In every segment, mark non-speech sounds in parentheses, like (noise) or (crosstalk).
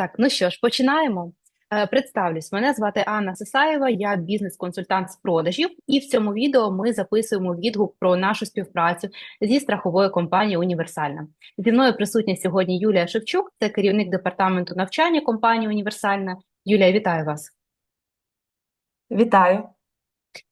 Так, ну що ж, починаємо. Е, Представлюсь, мене звати Анна Сисаєва, я бізнес-консультант з продажів, і в цьому відео ми записуємо відгук про нашу співпрацю зі страховою компанією Універсальна. Зі мною присутня сьогодні Юлія Шевчук, це керівник департаменту навчання компанії Універсальна. Юлія, вітаю вас. Вітаю.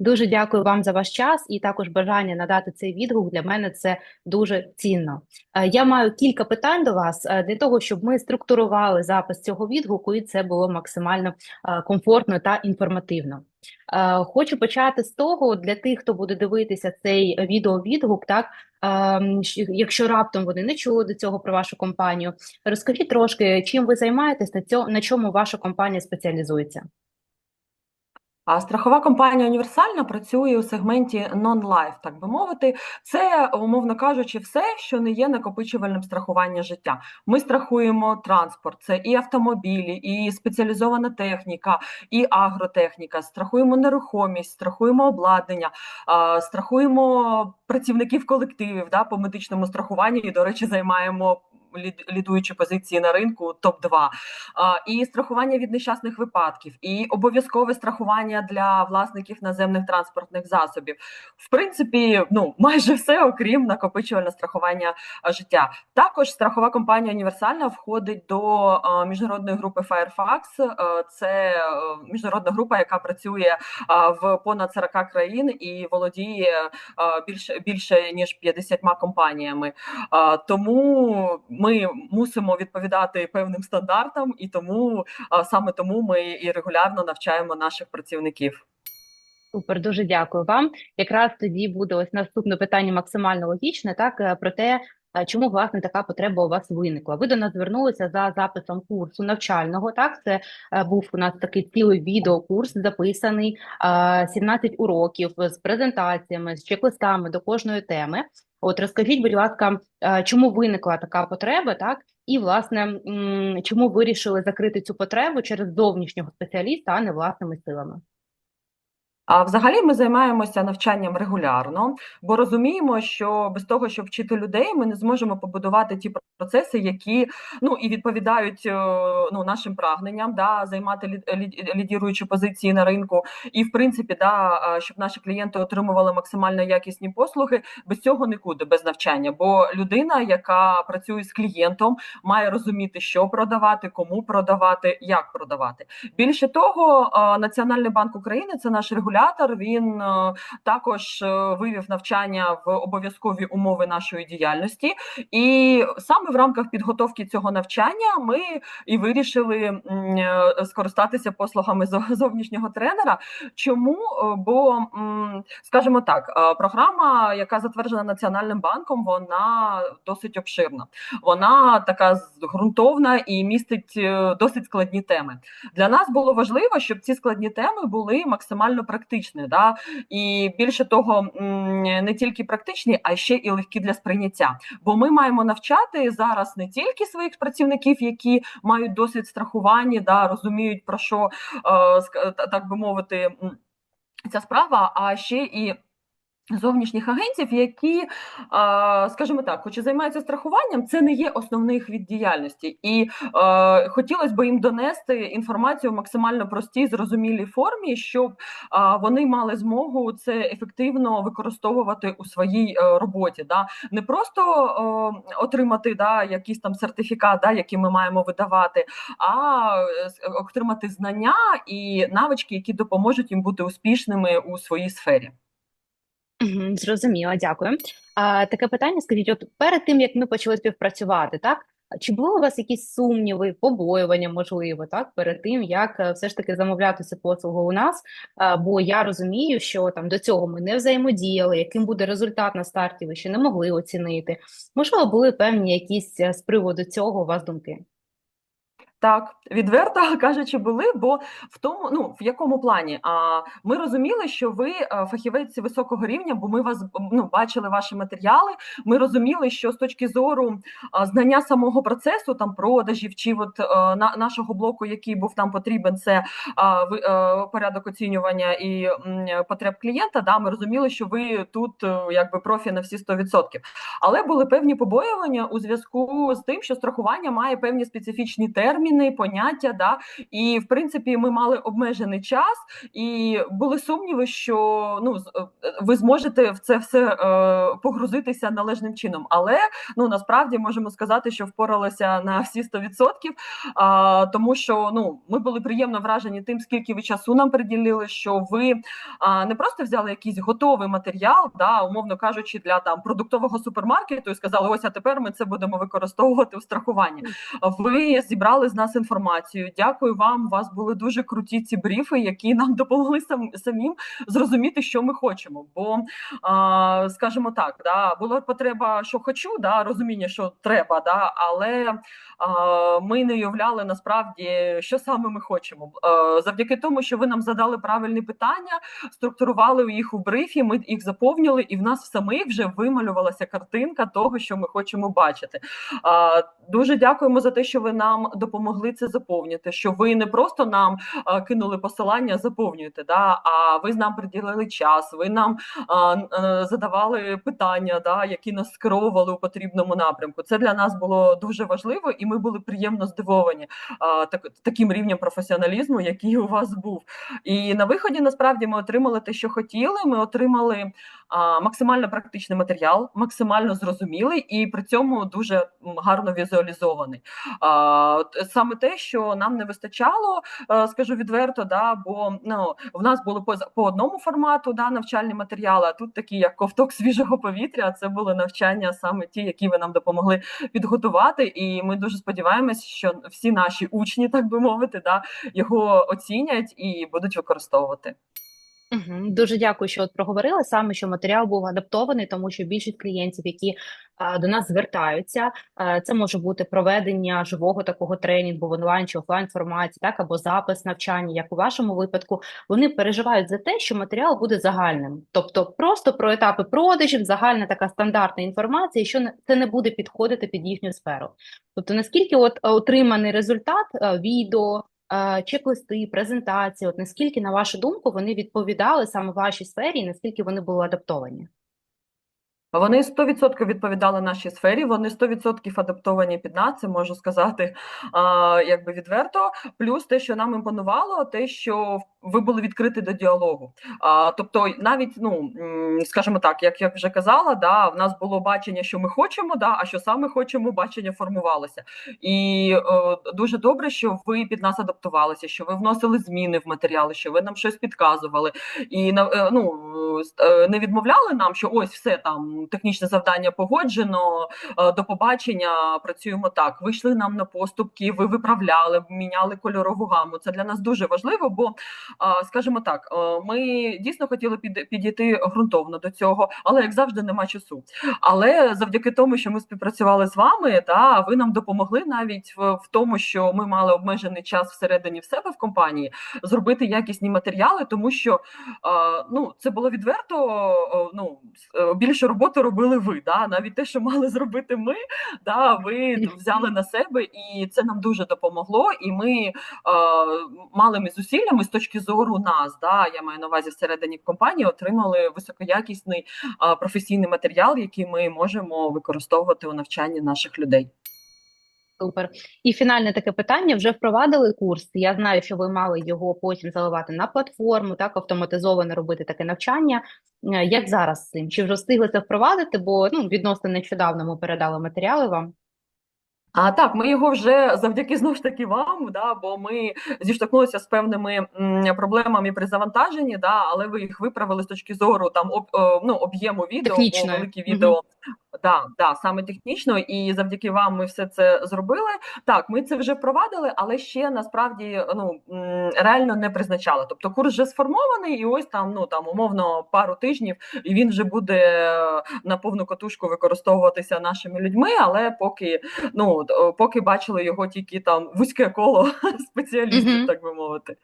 Дуже дякую вам за ваш час і також бажання надати цей відгук. Для мене це дуже цінно. Е, Я маю кілька питань до вас е, для того, щоб ми структурували запис цього відгуку, і це було максимально е, комфортно та інформативно. Хочу почати з того для тих, хто буде дивитися цей відеовідгук, так ем, якщо раптом вони не чули до цього про вашу компанію, розкажіть трошки, чим ви займаєтесь, на цьому, на чому ваша компанія спеціалізується. А страхова компанія Універсальна працює у сегменті non-life, так би мовити. Це, умовно кажучи, все, що не є накопичувальним страхування життя. Ми страхуємо транспорт, це і автомобілі, і спеціалізована техніка, і агротехніка. Страхуємо нерухомість, страхуємо обладнання, страхуємо працівників колективів да, по медичному страхуванню. І, до речі, займаємо. Лід- Лідуючі позиції на ринку топ 2 і страхування від нещасних випадків, і обов'язкове страхування для власників наземних транспортних засобів. В принципі, ну майже все, окрім накопичувального страхування життя. Також страхова компанія Універсальна входить до міжнародної групи Fairfax. Е, Це е, міжнародна група, яка працює в понад 40 країн і володіє більше більше ніж 50 компаніями. Тому ми мусимо відповідати певним стандартам, і тому саме тому ми і регулярно навчаємо наших працівників. Супер, дуже дякую вам. Якраз тоді буде ось наступне питання максимально логічне, так, е, про те, е, чому, власне, така потреба у вас виникла. Ви до нас звернулися за записом курсу навчального, так, це е, був у нас такий цілий відеокурс записаний, е, 17 уроків з презентаціями, з чек-листами до кожної теми. От розкажіть, будь ласка, е, чому виникла така потреба, так, і, власне, чому вирішили закрити цю потребу через зовнішнього спеціаліста, а не власними силами? А взагалі ми займаємося навчанням регулярно, бо розуміємо, що без того, щоб вчити людей, ми не зможемо побудувати ті процеси, які ну і відповідають е, ну нашим прагненням, да займати лід- лід- лідіруючі позиції на ринку, і в принципі, да, щоб наші клієнти отримували максимально якісні послуги. Без цього нікуди, без навчання. Бо людина, яка працює з клієнтом, має розуміти, що продавати, кому продавати, як продавати. Більше того, Національний банк України це наш регулятор. Він е, також е, вивів навчання в обов'язкові умови нашої діяльності, і саме в рамках підготовки цього навчання ми і вирішили е, скористатися послугами зовнішнього тренера. Чому? Бо, скажімо так, програма, яка затверджена Національним банком, вона досить обширна. Вона така ґрунтовна і містить досить складні теми. Для нас було важливо, щоб ці складні теми були максимально практичні. Да? І більше того, не тільки практичні, а ще і легкі для сприйняття. Бо ми маємо навчати зараз не тільки своїх працівників, які мають досвід страхування, да, розуміють про що е, так би мовити. Ця справа, а ще і зовнішніх агентів, які, скажімо так, хоч і займаються страхуванням, це не є основний їх від діяльності, і хотілося б їм донести інформацію в максимально простій, зрозумілій формі, щоб вони мали змогу це ефективно використовувати у своїй е, роботі. Да? Не просто отримати да, якийсь там сертифікат, да, який ми маємо видавати, а е, отримати знання і навички, які допоможуть їм бути успішними у своїй сфері. Мгм, Зрозуміло, дякую. А, таке питання, скажіть, от перед тим, як ми почали співпрацювати, так? Чи були у вас якісь сумніви, побоювання, можливо, так, перед тим, як е, все ж таки замовляти цю послугу у нас? А, бо я розумію, що там до цього ми не взаємодіяли, яким буде результат на старті, ви ще не могли оцінити. Можливо, були певні якісь е, з приводу цього у вас думки? Так, відверто (laughs) кажучи, були, бо в тому, ну в якому плані? А ми розуміли, що ви е, фахівець високого рівня, бо ми вас ну бачили ваші матеріали. Ми розуміли, що з точки зору знання самого процесу, там продажів чи от е, на нашого блоку, який був нам потрібен, це ви- е, порядок оцінювання і потреб клієнта. Да, ми розуміли, що ви тут якби профі на всі 100%. Але були певні побоювання у зв'язку з тим, що страхування має певні специфічні терміни. Терміни, поняття. Да? І в принципі, ми мали обмежений час, і були сумніви, що ну е, ви зможете в це все е, погрузитися належним чином. Але ну насправді можемо сказати, що впоралися на всі 100%, а, тому що ну ми були приємно вражені тим, скільки ви часу нам приділили, що ви а, не просто взяли якийсь готовий матеріал, да, умовно кажучи, для там продуктового супермаркету і сказали, ось а тепер ми це будемо використовувати в страхуванні. Ви зібрали з нас інформацію. Дякую вам. У вас були дуже круті ці бріфи, які нам допомогли сам, самим зрозуміти, що ми хочемо. Бо, а, скажімо так, да, була потреба, що хочу, да, розуміння, що треба, да, але а, ми не уявляли насправді, що саме ми хочемо. А, завдяки тому, що ви нам задали правильні питання, структурували їх у брифі, ми їх заповнили, і в нас самих вже вималювалася картинка того, що ми хочемо бачити. А, Дуже дякуємо за те, що ви нам допомогли це заповнити. Що ви не просто нам кинули посилання, заповнюєте, да, а ви нам приділили час, ви нам задавали питання, да, які нас скеровували у потрібному напрямку. Це для нас було дуже важливо, і ми були приємно здивовані так, таким рівнем професіоналізму, який у вас був. І на виході насправді ми отримали те, що хотіли. Ми отримали максимально практичний матеріал, максимально зрозумілий і при цьому дуже гарно візуалізований. Саме те, що нам не вистачало, е, скажу відверто, да, бо ну в нас були по, по одному формату да, навчальні матеріали, а тут такі, як ковток свіжого повітря. Це були навчання саме ті, які ви нам допомогли підготувати. І ми дуже сподіваємось, що всі наші учні, так би мовити, да, його оцінять і будуть використовувати. Дуже дякую, що от проговорили саме, що матеріал був адаптований, тому що більшість клієнтів, які а, до нас звертаються, а, це може бути проведення живого такого тренінгу в онлайн чи офлайн форматі, так або запис навчання, як у вашому випадку. Вони переживають за те, що матеріал буде загальним, тобто просто про етапи продажів, загальна така стандартна інформація, що це не буде підходити під їхню сферу. Тобто, наскільки от е, отриманий результат, е, відео чек-листи, презентації, от наскільки, на вашу думку, вони відповідали саме вашій сфері, і наскільки вони були адаптовані? Вони 100% відповідали нашій сфері, вони 100% адаптовані під нас, це можу сказати а, якби відверто. Плюс те, що нам імпонувало, те, що ви були відкриті до діалогу. А, тобто, навіть, ну скажімо так, як я вже казала, да, в нас було бачення, що ми хочемо, да, а що саме хочемо, бачення формувалося. І е, дуже добре, що ви під нас адаптувалися, що ви вносили зміни в матеріали, що ви нам щось підказували. І на- е, ну, е, не відмовляли нам, що ось все там технічне завдання погоджено. До побачення працюємо так. Ви йшли нам на поступки, ви виправляли, міняли кольорову гаму. Це для нас дуже важливо, бо скажімо так, е, ми дійсно хотіли підійти ґрунтовно до цього, але як завжди, нема часу. Але завдяки тому, що ми співпрацювали з вами, та ви нам допомогли навіть в, тому, що ми мали обмежений час всередині в себе в компанії зробити якісні матеріали, тому що ну це було відверто. Ну е, більше роботи робили ви. Да? Навіть те, що мали зробити ми, да, ви взяли на себе, і це нам дуже допомогло. І ми малими зусиллями з точки зору нас, да, я маю на увазі всередині компанії, отримали високоякісний професійний матеріал, який ми можемо використовувати у навчанні наших людей. Супер. І фінальне таке питання: вже впровадили курс. Я знаю, що ви мали його потім заливати на платформу, так автоматизовано робити таке навчання. Е, Як зараз з цим? Чи вже встигли це впровадити? Бо ну, відносно нещодавно ми передали матеріали вам. А так, ми його вже завдяки знову ж таки вам, да, бо ми зіштовхнулися з певними м, проблемами при завантаженні, да, але ви їх виправили з точки зору там об, ну, об'єму відео, бо Мгм. відео. Да, да, саме технічно, і завдяки вам ми все це зробили. Так, ми це вже впровадили, але ще насправді ну реально не призначали. Тобто курс вже сформований, і ось там ну там умовно пару тижнів, і він вже буде на повну катушку використовуватися нашими людьми. Але поки ну от, поки бачили його тільки там вузьке коло (laughs) спеціалістів, Мгм. так би мовити.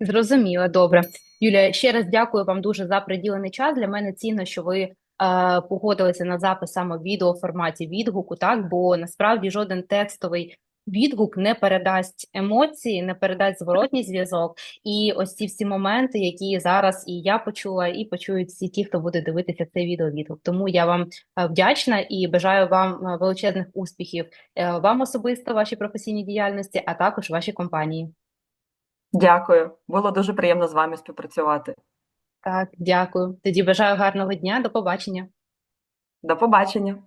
Зрозуміло, добре. Юлія, ще раз дякую вам дуже за приділений час. Для мене цінно, що ви е, погодилися на запис саме в відеоформаті відгуку, так, бо насправді жоден текстовий відгук не передасть емоції, не передасть зворотній зв'язок. І ось ці всі моменти, які зараз і я почула, і почують всі ті, хто буде дивитися цей відеовідгук. Тому я вам е, вдячна і бажаю вам е, величезних успіхів е, вам особисто, вашій професійній діяльності, а також вашій компанії. Дякую. Було дуже приємно з вами співпрацювати. Так, дякую. Тоді бажаю гарного дня. До побачення. До побачення.